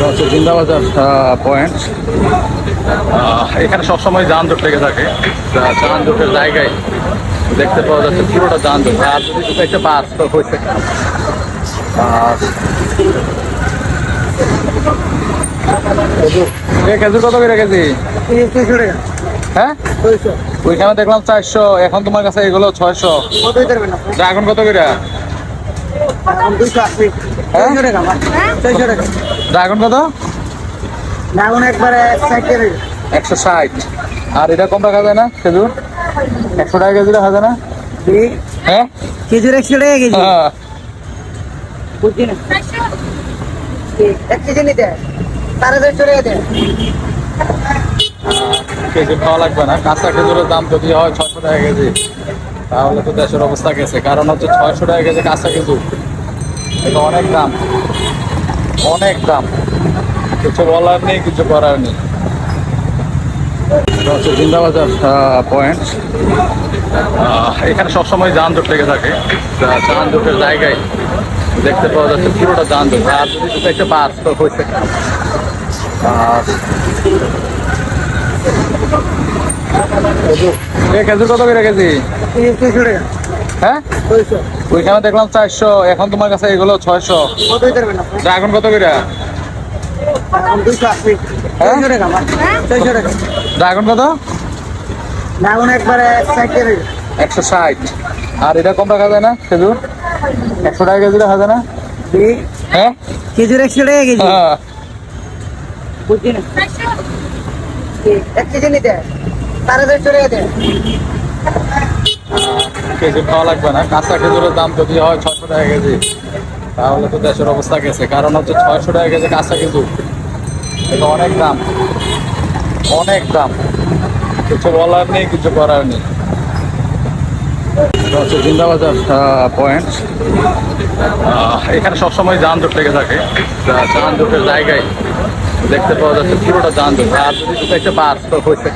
এটা হচ্ছে জিন্দাবাজার পয়েন্ট এখানে সবসময় যানজট লেগে থাকে। যানজটের জায়গায় দেখতে পাওয়া যাচ্ছে পুরোটা যানজট। আর যদি দুটো একটা বাস তো হয়েছে। আর খেজুর কত করে কেজি? হ্যাঁ? ওইখানে দেখলাম চারশো এখন তোমার কাছে এগুলো ছয়শো। ড্রাগন কত করে? ড্রাগন কত? এখন একবারে একশো ষাট। আর এটা কম রাখা যায় না খেজুর? একশো টাকা কেজি রাখা যায় না? হ্যাঁ? খেজুর একশো টাকা কেজি। হ্যাঁ। বুঝছি না? এক কেজি নিতে। তারা চলে যেতে খেজুর খাওয়া লাগবে না। কাঁচা খেজুরের দাম যদি হয় ছয়শো টাকা কেজি। তাহলে তো দেশের অবস্থা গেছে। কারণ হচ্ছে ছয়শো টাকা কেজি কাঁচা খেজুর এটা অনেক দাম। অনেক দাম। কিছু বলার নেই, কিছু করার নেই। এটা হচ্ছে জিন্দাবাজার পয়েন্ট এখানে সবসময় যানজট লেগে থাকে। যানজটের জায়গায় দেখতে পাওয়া যাচ্ছে পুরোটা যানজট। আর যদি একটা বাস তো হয়েছে আর খেজুর কত করে কেজি? হ্যাঁ? ওইখানে দেখলাম চারশো এখন তোমার কাছে এগুলো ছয়শো। ড্রাগন কত করে? আশি। হ্যাঁ? ড্রাগন কত? এখন একবারে একশো ষাট। আর এটা কম রাখা যায় না খেজুর? একশো টাকা কেজি রাখা যায় না হ্যাঁ? খেজুর একশো টাকা কেজি। হ্যাঁ। বুঝছি না। এক কেজি নিতে। তারা চলে খেজুর খাওয়া লাগবে না। কাঁচা খেজুরের দাম যদি হয় ছয়শো টাকা কেজি, তাহলে তো দেশের অবস্থা গেছে। কারণ হচ্ছে ছয়শো টাকা কেজি কাঁচা খেজুর, এটা অনেক দাম। অনেক দাম। কিছু বলার নেই, কিছু করার নেই। হচ্ছে জিন্দাবাজার পয়েন্ট এখানে সবসময় যানজট লেগে থাকে। যানজটের জায়গায় দেখতে পাওয়া যাচ্ছে পুরোটা যানজট। আর যদি একটা বাস তো হয়েছে।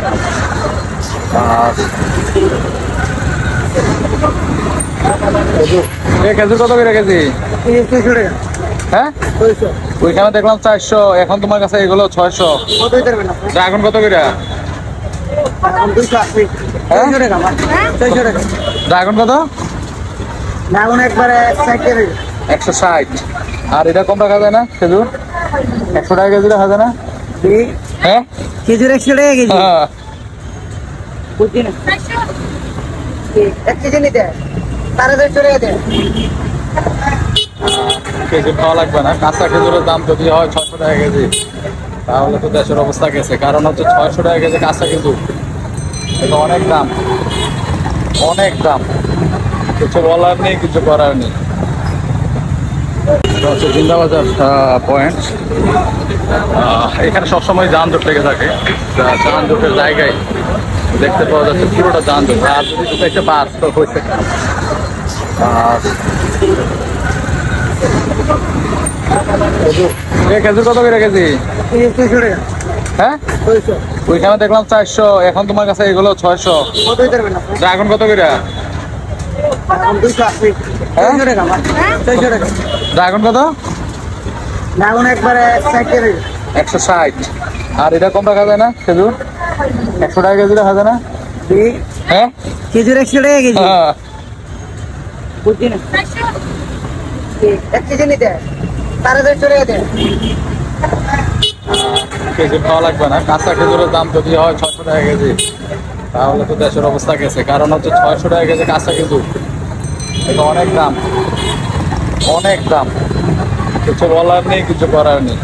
আর খেজুর কত করে কেজি? হ্যাঁ? ওইখানে দেখলাম চারশো এখন তোমার কাছে এগুলো ছয়শো। ড্রাগন কত করে? আশি হ্যাঁ? ড্রাগন কত এখন একবারে একশো ষাট। আর এটা কম রাখা যায় না খেজুর? একশো টাকা কেজি রাখা যায় না? হ্যাঁ? খেজুর একশো টাকা কেজি। হ্যাঁ। এক লাগবে না। কাঁচা দাম যদি হয় টাকা কেজি, তাহলে তো দেশের অবস্থা গেছে। কারণ হচ্ছে ছয়শো টাকা কেজি কাঁচা খেজুর। এটা অনেক দাম। অনেক দাম। কিছু বলার নেই, কিছু করার নেই। হচ্ছে জিন্দাবাজার পয়েন্ট এখানে সবসময় যানজট লেগে থাকে। যানজটের জায়গায় দেখতে পাওয়া যাচ্ছে পুরোটা যানজট আর যদি দুটো একটা বাস তো হয়েছে। খেজুর কত করে কেজি? হ্যাঁ? ওইখানে দেখলাম চারশো এখন তোমার কাছে এগুলো ছয়শো। ড্রাগন কত করে? ড্রাগন কত? এখন একবারে একশো ষাট। আর এটা কম রাখা যায় না খেজুর? একশো টাকা কেজি রাখা যায় না হ্যাঁ? খেজুর একশো টাকা কেজি? হ্যাঁ। বুঝছি না। এক কেজি নিতে। তারা তো চলে যেতে খেজুর খাওয়া লাগবে না। কাঁচা খেজুরের দাম যদি হয় ছয়শো টাকা কেজি তাহলে তো দেশের অবস্থা গেছে। কারণ হচ্ছে ছয়শো টাকা কেজি কাঁচা খেজুর। এটা অনেক দাম। অনেক দাম। কিছু বলার নেই কিছু করার নেই।